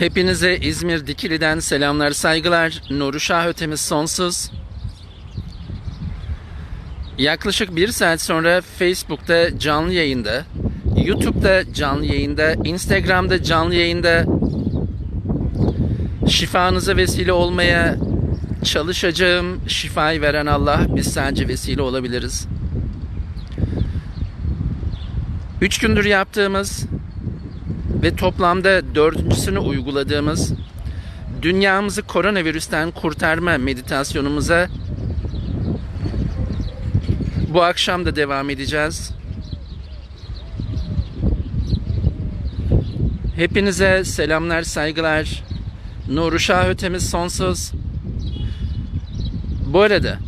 Hepinize İzmir Dikili'den selamlar, saygılar. Nuri Şah ötemiz sonsuz. Yaklaşık bir saat sonra Facebook'ta canlı yayında, YouTube'da canlı yayında, Instagram'da canlı yayında şifanıza vesile olmaya çalışacağım. Şifayı veren Allah, biz sadece vesile olabiliriz. Üç gündür yaptığımız ve toplamda dördüncüsünü uyguladığımız dünyamızı koronavirüsten kurtarma meditasyonumuza bu akşam da devam edeceğiz. Hepinize selamlar, saygılar. Nuru Şah ötemiz sonsuz. Bu arada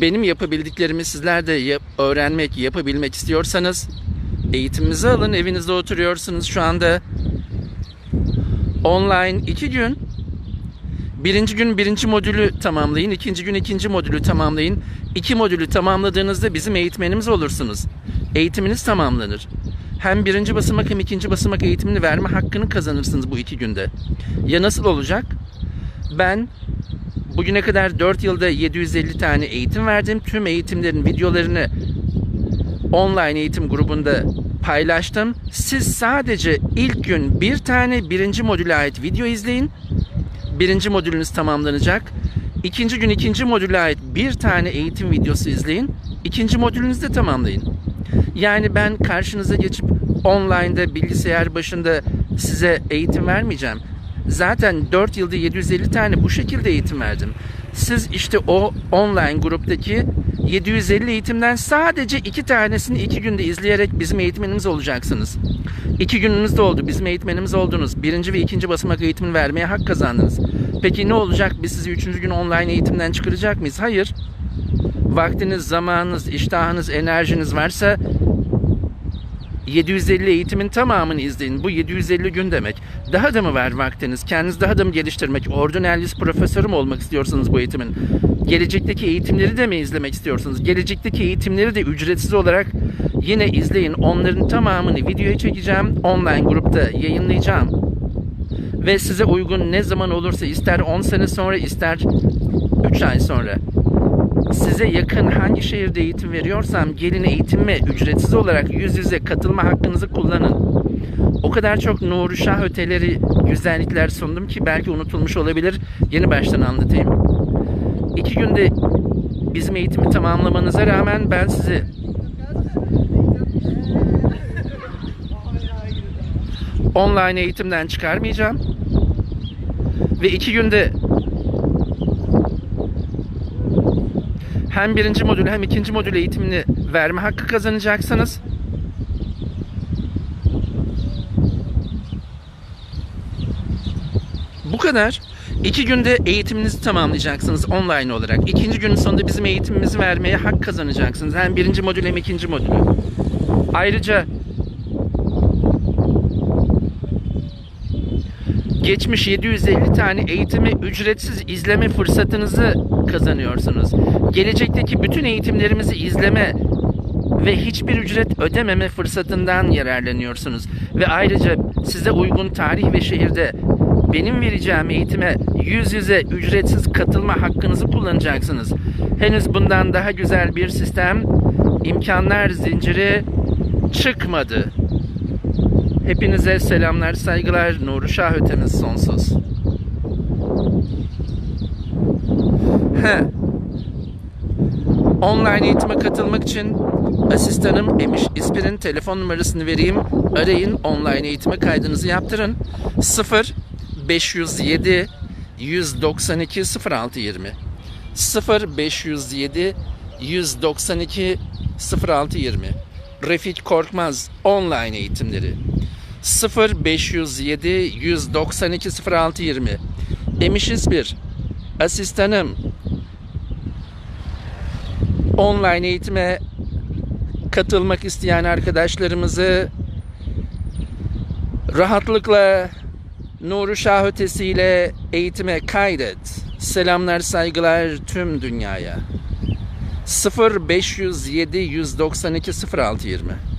benim yapabildiklerimi sizler de yap- öğrenmek, yapabilmek istiyorsanız eğitimimizi alın. Evinizde oturuyorsunuz şu anda. Online iki gün. Birinci gün birinci modülü tamamlayın. ikinci gün ikinci modülü tamamlayın. İki modülü tamamladığınızda bizim eğitmenimiz olursunuz. Eğitiminiz tamamlanır. Hem birinci basamak hem ikinci basamak eğitimini verme hakkını kazanırsınız bu iki günde. Ya nasıl olacak? Ben bugüne kadar 4 yılda 750 tane eğitim verdim. Tüm eğitimlerin videolarını online eğitim grubunda paylaştım. Siz sadece ilk gün bir tane birinci modüle ait video izleyin. Birinci modülünüz tamamlanacak. İkinci gün ikinci modüle ait bir tane eğitim videosu izleyin. İkinci modülünüzü de tamamlayın. Yani ben karşınıza geçip online'da bilgisayar başında size eğitim vermeyeceğim. Zaten 4 yılda 750 tane bu şekilde eğitim verdim. Siz işte o online gruptaki 750 eğitimden sadece iki tanesini iki günde izleyerek bizim eğitmenimiz olacaksınız. İki gününüz de oldu. Bizim eğitmenimiz oldunuz. Birinci ve ikinci basamak eğitimini vermeye hak kazandınız. Peki ne olacak? Biz sizi üçüncü gün online eğitimden çıkaracak mıyız? Hayır. Vaktiniz, zamanınız, iştahınız, enerjiniz varsa 750 eğitimin tamamını izleyin. Bu 750 gün demek. Daha da mı var vaktiniz? Kendiniz daha da mı geliştirmek? Ordinarius profesörü mü olmak istiyorsanız bu eğitimin? Gelecekteki eğitimleri de mi izlemek istiyorsunuz? Gelecekteki eğitimleri de ücretsiz olarak yine izleyin. Onların tamamını videoya çekeceğim. Online grupta yayınlayacağım. Ve size uygun ne zaman olursa ister 10 sene sonra ister 3 ay sonra size yakın hangi şehirde eğitim veriyorsam gelin eğitime ücretsiz olarak yüz yüze katılma hakkınızı kullanın. O kadar çok Nuri Şah öteleri güzellikler sundum ki belki unutulmuş olabilir. Yeni baştan anlatayım. İki günde bizim eğitimi tamamlamanıza rağmen ben sizi online eğitimden çıkarmayacağım. Ve iki günde hem birinci modül hem ikinci modül eğitimini verme hakkı kazanacaksınız. Bu kadar. İki günde eğitiminizi tamamlayacaksınız online olarak. İkinci günün sonunda bizim eğitimimizi vermeye hak kazanacaksınız. Hem birinci modül hem ikinci modülü. Ayrıca geçmiş 750 tane eğitimi ücretsiz izleme fırsatınızı kazanıyorsunuz. Gelecekteki bütün eğitimlerimizi izleme ve hiçbir ücret ödememe fırsatından yararlanıyorsunuz. Ve ayrıca size uygun tarih ve şehirde benim vereceğim eğitime yüz yüze ücretsiz katılma hakkınızı kullanacaksınız. Henüz bundan daha güzel bir sistem, imkanlar zinciri çıkmadı. Hepinize selamlar, saygılar. Nuru Şah ötemiz sonsuz. Online eğitime katılmak için asistanım Emiş İspir'in telefon numarasını vereyim. Arayın, online eğitime kaydınızı yaptırın. 0 507 192 0620 0 507 192 0620 Refik Korkmaz online eğitimleri 0 507 192 0620 Emişiz bir asistanım online eğitime katılmak isteyen arkadaşlarımızı rahatlıkla Nuru Şah ötesiyle eğitime kaydet. Selamlar saygılar tüm dünyaya. 0 507 192 0620